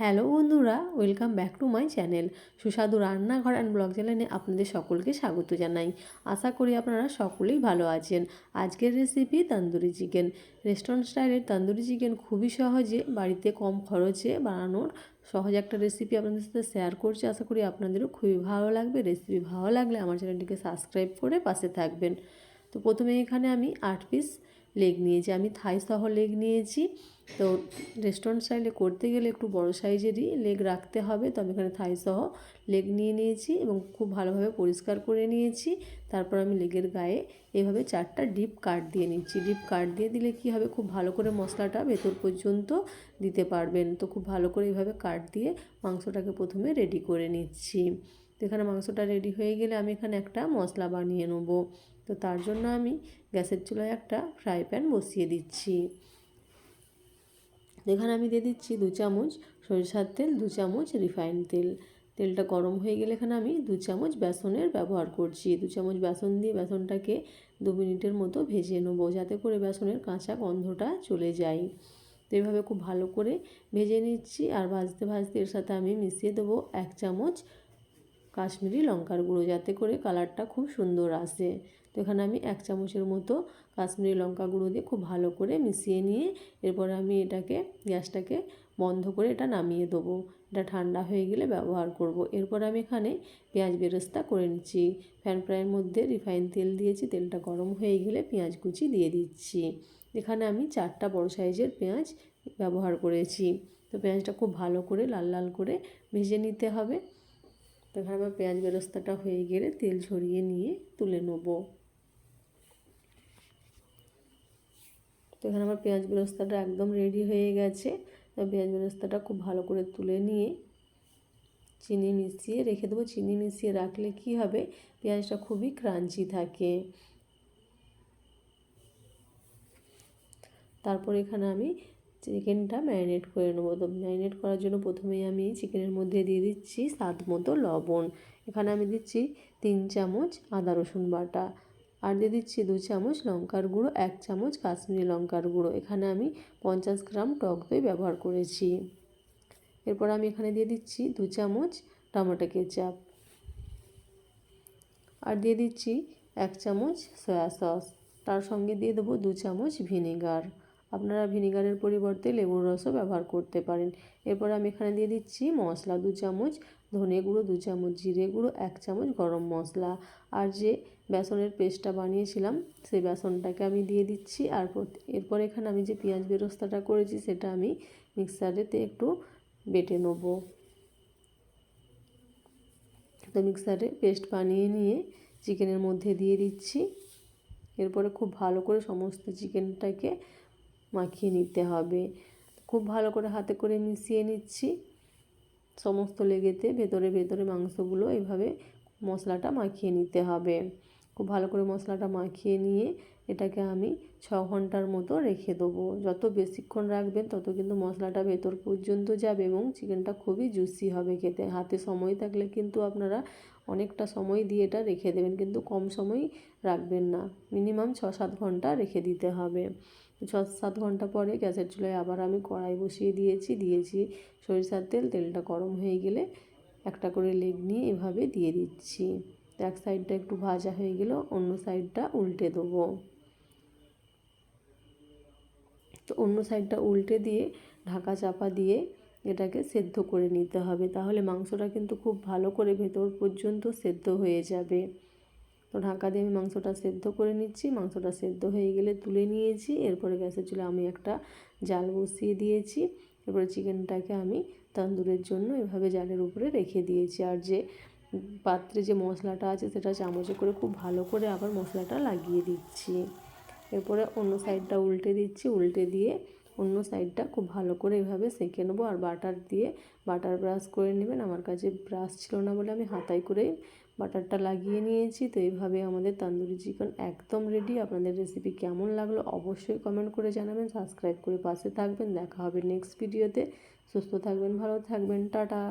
Hello বন্ধুরা, welcome back to my channel সুস্বাদু রান্নাঘর অ্যান্ড ব্লগ চ্যানেলে আপনাদের সকলকে স্বাগত জানাই। আশা করি আপনারা সকলেই ভালো আছেন। আজকের রেসিপি তন্দুরি চিকেন রেস্টুরেন্ট স্টাইলের তন্দুরি চিকেন খুবই সহজে বাড়িতে কম খরচে বানানোর সহজ একটা রেসিপি আপনাদের সাথে শেয়ার করছি। আশা করি আপনাদেরও খুবই ভালো লাগবে। রেসিপি ভালো লাগলে আমার চ্যানেলটিকে সাবস্ক্রাইব করে পাশে থাকবেন। তো প্রথমে এখানে আমি আট পিস লেগ নিয়েছি। আমি থাই সহ লেগ নিয়েছি। তো রেস্টুরেন্ট স্টাইলে করতে গেলে একটু বড় সাইজেরই লেগ রাখতে হবে। তো আমি এখানে থাই সহ লেগ নিয়ে নিয়েছি এবং খুব ভালোভাবে পরিষ্কার করে নিয়েছি। তারপর আমি লেগের গায়ে এভাবে চারটা ডিপ কাট দিয়ে নিচ্ছি। ডিপ কাট দিয়ে দিলে কি হবে? খুব ভালো করে মশলাটা ভেতর পর্যন্ত দিতে পারবেন। তো খুব ভালো করে এভাবে কাট দিয়ে মাংসটাকে প্রথমে রেডি করে নিচ্ছি। তো এখানে মাংসটা রেডি হয়ে গেলে আমি এখানে একটা মশলা বানিয়ে নেব। তো তার জন্য আমি গ্যাসের চুলায় একটা ফ্রাই প্যান বসিয়ে দিচ্ছি। এখানে আমি দিয়ে দিচ্ছি দু চামচ সরিষার তেল, দু চামচ রিফাইন তেল। তেলটা গরম হয়ে গেলে এখানে আমি দু চামচ বেসনের ব্যবহার করছি। দু চামচ বেসন দিয়ে বেসনটাকে দু মিনিটের মতো ভেজে নেব যাতে করে বেসনের কাঁচা গন্ধটা চলে যায়। তো এইভাবে খুব ভালো করে ভেজে নিচ্ছি আর ভাজতে ভাজতে এর সাথে আমি মিশিয়ে দেবো এক চামচ কাশ্মীরি লঙ্কার গুঁড়ো যাতে করে কালারটা খুব সুন্দর আসে। তো এখানে আমি এক চামচের মতো কাশ্মীরি লঙ্কা গুঁড়ো দিয়ে খুব ভালো করে মিশিয়ে নিয়ে এরপরে আমি এটাকে, গ্যাসটাকে বন্ধ করে এটা নামিয়ে দেবো। এটা ঠান্ডা হয়ে গেলে ব্যবহার করব। এরপর আমি এখানে পেঁয়াজ বেরেস্তা করে নিচ্ছি। ফ্যান ফ্রাইয়ের মধ্যে রিফাইন তেল দিয়েছি, তেলটা গরম হয়ে গেলে পেঁয়াজ কুচি দিয়ে দিচ্ছি। এখানে আমি চারটা বড় সাইজের পেঁয়াজ ব্যবহার করেছি। তো পেঁয়াজটা খুব ভালো করে লাল লাল করে ভেজে নিতে হবে। এখানে আমার পেঁয়াজ বেরস্তাটা হয়ে গেলে তেল ঝরিয়ে নিয়ে তুলে নেব। তো এখানে আমার পেঁয়াজ বেরস্তাটা একদম রেডি হয়ে গেছে। পেঁয়াজ বেরস্তাটা খুব ভালো করে তুলে নিয়ে চিনি মিশিয়ে রেখে দেবো। চিনি মিশিয়ে রাখলে কি হবে? পেঁয়াজটা খুবই ক্রাঞ্চি থাকে। তারপর এখানে আমি চিকেনটা ম্যারিনেট করে নেব। তো ম্যারিনেট করার জন্য প্রথমেই আমি চিকেনের মধ্যে দিয়ে দিচ্ছি স্বাদ মতো লবণ। এখানে আমি দিচ্ছি তিন চামচ আদা রসুন বাটা আর দিয়ে দিচ্ছি দু চামচ লঙ্কার গুঁড়ো, এক চামচ কাশ্মীরি লঙ্কার গুঁড়ো। এখানে আমি পঞ্চাশ গ্রাম টক দই ব্যবহার করেছি। এরপর আমি এখানে দিয়ে দিচ্ছি দু চামচ টমেটো কেচাপ আর দিয়ে দিচ্ছি এক চামচ সয়া সস। তার সঙ্গে দিয়ে দেবো দু চামচ ভিনেগার। আপনারা ভিনেগারের পরিবর্তে লেবুর রসও ব্যবহার করতে পারেন। এরপর আমি এখানে দিয়ে দিচ্ছি মশলা দু চামচ, ধনে গুঁড়ো দু চামচ, জিরে গুঁড়ো এক চামচ গরম মশলা। আর যে বেসনের পেস্টটা বানিয়েছিলাম সেই বেসনটাকে আমি দিয়ে দিচ্ছি। আর এরপর এখানে আমি যে পেঁয়াজ বেরস্তাটা করেছি, সেটা আমি মিক্সারেতে একটু বেটে নেব। তো মিক্সারে পেস্ট বানিয়ে নিয়ে চিকেনের মধ্যে দিয়ে দিচ্ছি। এরপরে খুব ভালো করে সমস্ত চিকেনটাকে মাখিয়ে নিতে হবে। খুব ভালো করে হাতে করে মিশিয়ে নিচ্ছি। সমস্ত লেগেতে ভেতরে ভেতরে মাংসগুলো এভাবে মশলাটা মাখিয়ে নিতে হবে। খুব ভালো করে মশলাটা মাখিয়ে নিয়ে এটাকে আমি ছ ঘণ্টার মতো রেখে দেবো। যত বেশিক্ষণ রাখবেন তত কিন্তু মশলাটা ভেতর পর্যন্ত যাবে এবং চিকেনটা খুবই জুসি হবে খেতে। হাতে সময় থাকলে কিন্তু আপনারা অনেকটা সময় দিয়ে এটা রেখে দেবেন, কিন্তু কম সময় রাখবেন না। মিনিমাম ছ সাত ঘণ্টা রেখে দিতে হবে। ছ সাত ঘণ্টা পরে গ্যাসের চুলায় আবার আমি কড়াই বসিয়ে দিয়েছি দিয়েছি সরিষার তেল, তেলটা গরম হয়ে গেলে একটা করে লেগ নিয়ে এভাবে দিয়ে দিচ্ছি। এক সাইডটা একটু ভাজা হয়ে গেলে, অন্য সাইডটা উল্টে দেবো। তো অন্য সাইডটা উল্টে দিয়ে ঢাকা চাপা দিয়ে এটাকে সেদ্ধ করে নিতে হবে। তাহলে মাংসটা কিন্তু খুব ভালো করে ভেতর পর্যন্ত সেদ্ধ হয়ে যাবে। তো ঢাকা দিয়ে আমি মাংসটা সেদ্ধ করে নিচ্ছি। মাংসটা সেদ্ধ হয়ে গেলে তুলে নিয়েছি। এরপরে গ্যাসের চুলে আমি একটা জাল বসিয়ে দিয়েছি। এরপরে চিকেনটাকে আমি তন্দুরের জন্য এভাবে জালের উপরে রেখে দিয়েছি। আর যে পাত্রে যে মশলাটা আছে, সেটা চামচে করে খুব ভালো করে আবার মশলাটা লাগিয়ে দিচ্ছি। এরপরে অন্য সাইডটা উল্টে দিচ্ছি। উল্টে দিয়ে অন্য সাইডটা খুব ভালো করে এভাবে সেঁকে নেব আর বাটার দিয়ে বাটার ব্রাশ করে নেবেন। আমার কাছে ব্রাশ ছিল না বলে আমি হাতায় করে বাটারটা লাগিয়ে নিয়েছি। তো এইভাবে আমাদের তান্দুরি চিকেন একদম রেডি আপনাদের রেসিপি কেমন লাগল অবশ্যই কমেন্ট করে জানাবেন। সাবস্ক্রাইব করে পাশে থাকবেন। দেখা হবে নেক্সট ভিডিওতে সুস্থ থাকবেন, ভালো থাকবেন। টাটা।